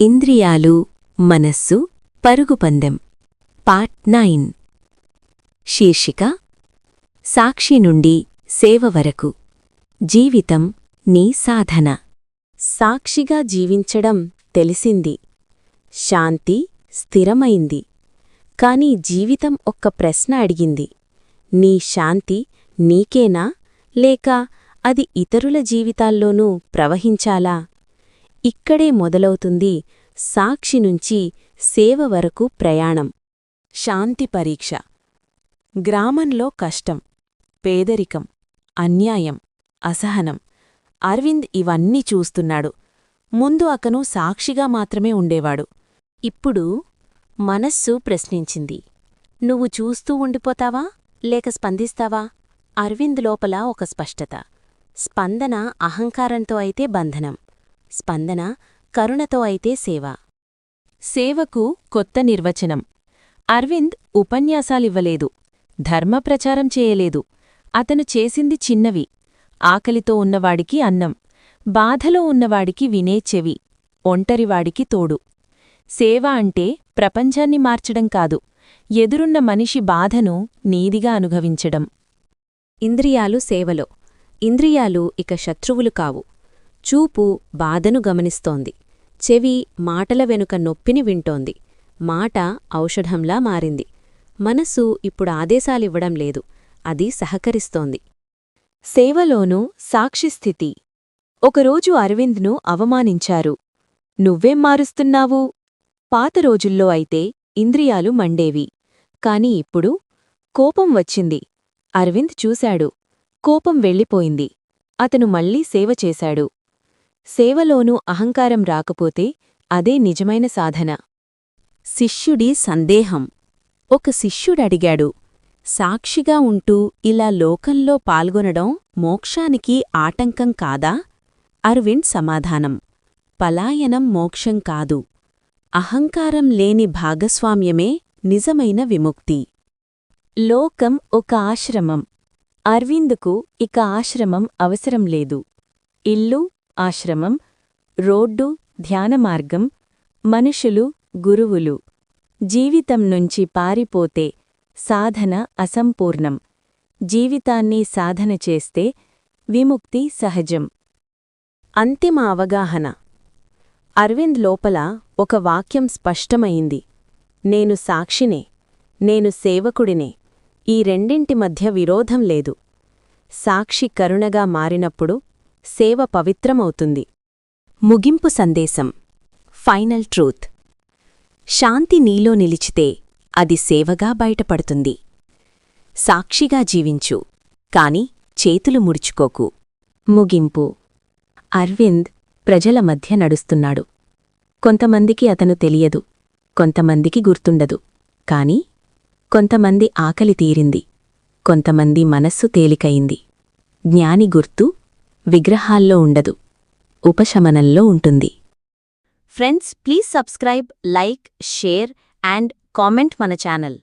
ఇంద్రియాలు మనస్సు పరుగుపందెం part nine. శీర్షిక సాక్షి నుండి సేవ వరకు. జీవితం నీ సాధన. సాక్షిగా జీవించడం తెలిసింది. శాంతి స్థిరమైంది. కాని జీవితం ఒక్క ప్రశ్న అడిగింది. నీ శాంతి నీకేనా? లేక అది ఇతరుల జీవితాల్లోనూ ప్రవహించాలా? ఇక్కడే మొదలవుతుంది సాక్షి నుంచి సేవ వరకు ప్రయాణం. శాంతి పరీక్ష. గ్రామంలో కష్టం పేదరికం అన్యాయం అసహనం. అరవింద్ ఇవన్నీ చూస్తున్నాడు. ముందు అతను సాక్షిగా మాత్రమే ఉండేవాడు. ఇప్పుడు మనస్సు ప్రశ్నించింది. నువ్వు చూస్తూ ఉండిపోతావా? లేక స్పందిస్తావా? అరవింద్ లోపల ఒక స్పష్టత. స్పందన అహంకారంతో అయితే బంధనం. స్పందన కరుణతో అయితే సేవ. సేవకు కొత్త నిర్వచనం. అరవింద్ ఉపన్యాసాలివ్వలేదు. ధర్మప్రచారం చేయలేదు. అతను చేసింది చిన్నవి. ఆకలితో ఉన్నవాడికి అన్నం. బాధలో ఉన్నవాడికి వినే చెవి. ఒంటరివాడికి తోడు. సేవ అంటే ప్రపంచాన్ని మార్చడం కాదు. ఎదురున్న మనిషి బాధను నీదిగా అనుభవించడం. ఇంద్రియాలు సేవలో. ఇంద్రియాలు ఇక శత్రువులు కావు. చూపు బాధను గమనిస్తోంది. చెవి మాటల వెనుక నొప్పిని వింటోంది. మాట ఔషధంలా మారింది. మనసు ఇప్పుడు ఆదేశాలివ్వడం లేదు. అది సహకరిస్తోంది. సేవలోనూ సాక్షిస్థితి ఒకరోజు అరవింద్ను అవమానించారు. నువ్వేం మారుస్తున్నావు? పాత రోజుల్లో అయితే ఇంద్రియాలు మండేవి. కాని ఇప్పుడు కోపం వచ్చింది. అరవింద్ చూశాడు. కోపం వెళ్ళిపోయింది. అతను మళ్ళీ సేవ చేశాడు. సేవలోనూ అహంకారం రాకపోతే అదే నిజమైన సాధన. శిష్యుడి సందేహం. ఒక శిష్యుడడిగాడు సాక్షిగా ఉంటూ ఇలా లోకంలో పాల్గొనడం మోక్షానికి ఆటంకం కాదా? అరవింద్ సమాధానం. పలాయనం మోక్షం కాదు. అహంకారం లేని భాగస్వామ్యమే నిజమైన విముక్తి. లోకం ఒక ఆశ్రమం. అరవింద్కు ఇక ఆశ్రమం అవసరం లేదు. ఇల్లు ఆశ్రమం రోడ్డు ధ్యానమార్గం మనుషులు గురువులు. జీవితం నుంచి పారిపోతే సాధన అసంపూర్ణం. జీవితాన్ని సాధన చేస్తే విముక్తి సహజం. అంతిమ అవగాహన. అరవింద్ లోపల ఒక వాక్యం స్పష్టమైంది. నేను సాక్షినే నేను సేవకుడినే ఈ రెండింటి మధ్య విరోధం లేదు. సాక్షి కరుణగా మారినప్పుడు సేవ పవిత్రమవుతుంది. ముగింపు సందేశం. Final truth. శాంతి నీలో నిలిచితే అది సేవగా బయటపడుతుంది. సాక్షిగా జీవించు కాని చేతులు ముడుచుకోకు. ముగింపు. అరవింద్ ప్రజల మధ్య నడుస్తున్నాడు. కొంతమందికి అతను తెలియదు కొంతమందికి గుర్తుండదు కాని కొంతమంది ఆకలి తీరింది కొంతమంది మనస్సు తేలికయింది జ్ఞాని గుర్తు విగ్రహాల్లో ఉండదు. ఉపశమనంలో ఉంటుంది. Friends please subscribe like share and comment మన ఛానల్.